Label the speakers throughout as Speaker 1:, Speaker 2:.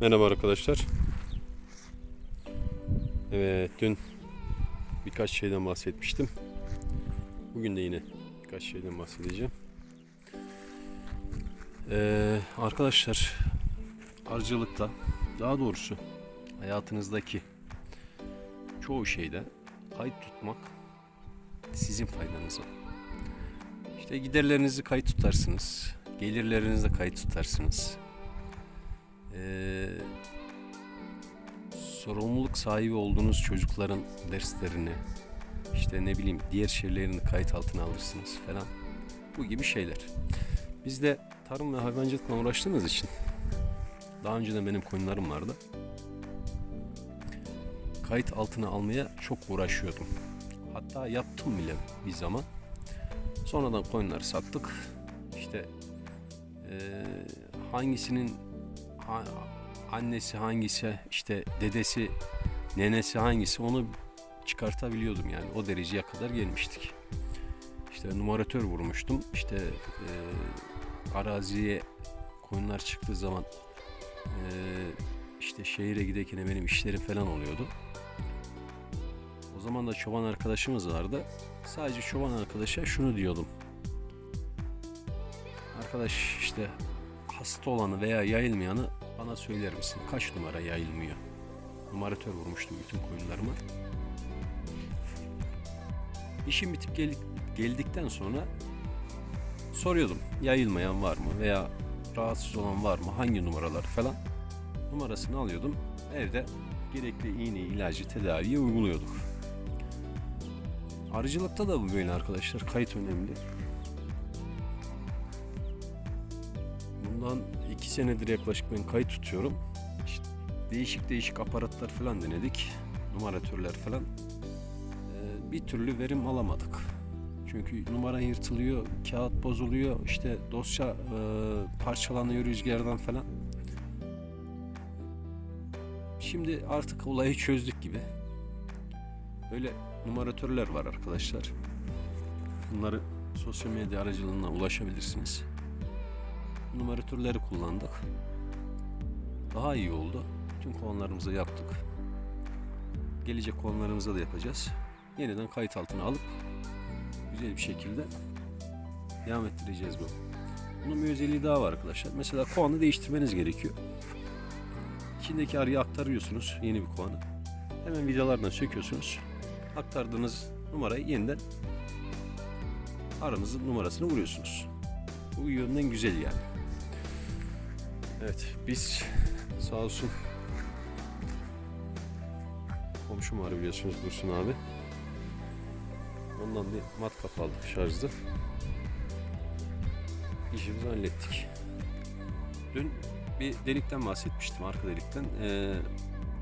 Speaker 1: Merhaba arkadaşlar. Evet dün birkaç şeyden bahsetmiştim. Bugün de yine birkaç şeyden bahsedeceğim. Ee, arkadaşlar arıcılıkta daha doğrusu hayatınızdaki çoğu şeyde kayıt tutmak sizin faydanıza. İşte giderlerinizi kayıt tutarsınız. Gelirlerinizi kayıt tutarsınız. Ee, sorumluluk sahibi olduğunuz çocukların derslerini işte ne bileyim diğer şeylerini kayıt altına alırsınız falan. Bu gibi şeyler. Biz de tarım ve hayvancılıkla uğraştığımız için daha önceden benim koyunlarım vardı. Kayıt altına almaya çok uğraşıyordum. Hatta yaptım bile bir zaman. Sonradan koyunları sattık. İşte eee, hangisinin ha- annesi hangisi, işte dedesi, nenesi hangisi onu çıkartabiliyordum yani. O dereceye kadar gelmiştik. İşte numaratör vurmuştum. İşte eee, araziye koyunlar çıktığı zaman eee, işte şehire giderken benim işlerim falan oluyordu. O zaman da çoban arkadaşımız vardı. Sadece çoban arkadaşa şunu diyordum. Arkadaş işte hasta olanı veya yayılmayanı bana söyler misin? Kaç numara yayılmıyor? Numaratör vurmuştum bütün koyunlarıma. İşim bitip gel- geldikten sonra soruyordum. Yayılmayan var mı veya rahatsız olan var mı? Hangi numaralar falan. Numarasını alıyordum. Evde gerekli iğne, ilacı, tedaviyi uyguluyorduk. Arıcılıkta da bu böyle arkadaşlar. Kayıt önemli. Bundan iki senedir yaklaşık ben kayıt tutuyorum. İşte değişik değişik aparatlar falan denedik. Numaratörler falan. Ee, bir türlü verim alamadık. Çünkü numara yırtılıyor, kağıt bozuluyor, işte dosya e, parçalanıyor rüzgardan falan. Şimdi artık olayı çözdük gibi. Böyle numaratörler var arkadaşlar. Bunları sosyal medya aracılığından ulaşabilirsiniz. Numaratörleri kullandık. Daha iyi oldu. Bütün konularımızı yaptık. Gelecek konularımıza da yapacağız. Yeniden kayıt altına alıp güzel bir şekilde devam ettireceğiz bu. Bunun bir özelliği daha var arkadaşlar. Mesela kovanı değiştirmeniz gerekiyor. İçindeki arıyı aktarıyorsunuz yeni bir kovanı. Hemen vidalardan söküyorsunuz. Aktardığınız numarayı yeniden aranızın numarasını vuruyorsunuz. Bu yönden güzel yani. Evet biz sağ olsun komşum var biliyorsunuz Dursun abi. Ondan bir matkap aldık şarjlı. İşimizi hallettik. Dün bir delikten bahsetmiştim arka delikten ee,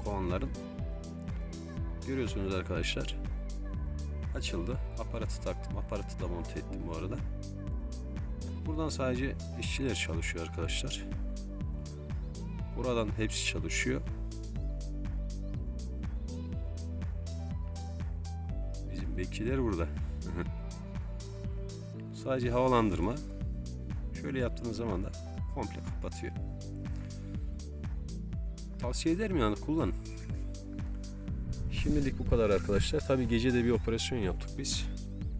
Speaker 1: kovanların. Görüyorsunuz arkadaşlar. Açıldı. Aparatı taktım. Aparatı da monte ettim bu arada. Buradan sadece işçiler çalışıyor arkadaşlar. Buradan hepsi çalışıyor. Bizim bekçiler burada. sadece havalandırma. Şöyle yaptığınız zaman da komple kapatıyor. Tavsiye ederim yani kullanın. Şimdilik bu kadar arkadaşlar. Tabi gece de bir operasyon yaptık biz.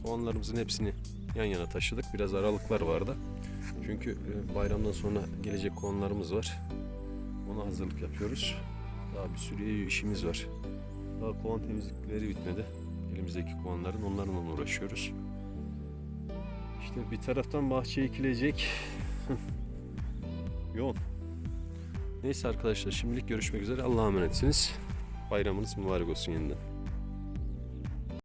Speaker 1: Kovanlarımızın hepsini yan yana taşıdık. Biraz aralıklar vardı. Çünkü e, bayramdan sonra gelecek kovanlarımız var. Ona hazırlık yapıyoruz. Daha bir sürü işimiz var. Daha kovan temizlikleri bitmedi. Elimizdeki kovanların onlarla uğraşıyoruz. İşte bir taraftan bahçe ekilecek. Yoğun. Neyse arkadaşlar şimdilik görüşmek üzere. Allah'a emanetsiniz. Bayramınız mübarek olsun yeniden.